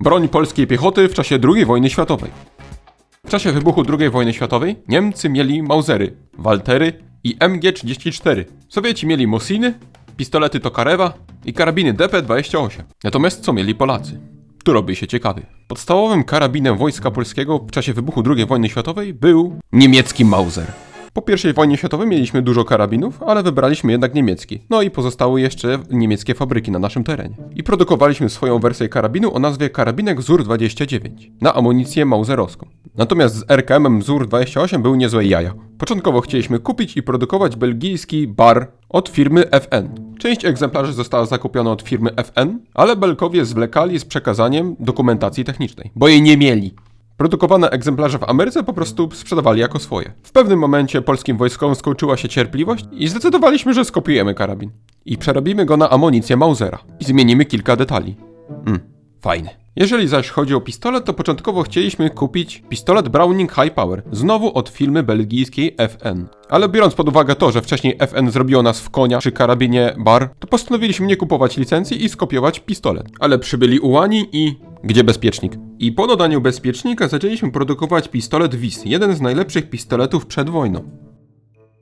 Broń polskiej piechoty w czasie II wojny światowej. W czasie wybuchu II wojny światowej Niemcy mieli Mausery, Waltery i MG-34. Sowieci mieli Mosiny, pistolety Tokarewa i karabiny DP-28. Natomiast co mieli Polacy? Tu robi się ciekawy. Podstawowym karabinem wojska polskiego w czasie wybuchu II wojny światowej był niemiecki Mauser. Po I wojnie światowej mieliśmy dużo karabinów, ale wybraliśmy jednak niemiecki. No i pozostały jeszcze niemieckie fabryki na naszym terenie. I produkowaliśmy swoją wersję karabinu o nazwie karabinek ZUR 29 na amunicję mauserowską. Natomiast z RKM ZUR 28 były niezłe jaja. Początkowo chcieliśmy kupić i produkować belgijski bar od firmy FN. Część egzemplarzy została zakupiona od firmy FN, ale Belkowie zwlekali z przekazaniem dokumentacji technicznej, bo jej nie mieli. Produkowane egzemplarze w Ameryce po prostu sprzedawali jako swoje. W pewnym momencie polskim wojskowym skończyła się cierpliwość i zdecydowaliśmy, że skopiujemy karabin. I przerobimy go na amunicję Mausera. I zmienimy kilka detali. Mm, fajne. Jeżeli zaś chodzi o pistolet, to początkowo chcieliśmy kupić pistolet Browning High Power, znowu od firmy belgijskiej FN. Ale biorąc pod uwagę to, że wcześniej FN zrobiło nas w konia przy karabinie Bar, to postanowiliśmy nie kupować licencji i skopiować pistolet. Ale przybyli ułani i... Gdzie bezpiecznik? I po dodaniu bezpiecznika zaczęliśmy produkować pistolet WIS, jeden z najlepszych pistoletów przed wojną.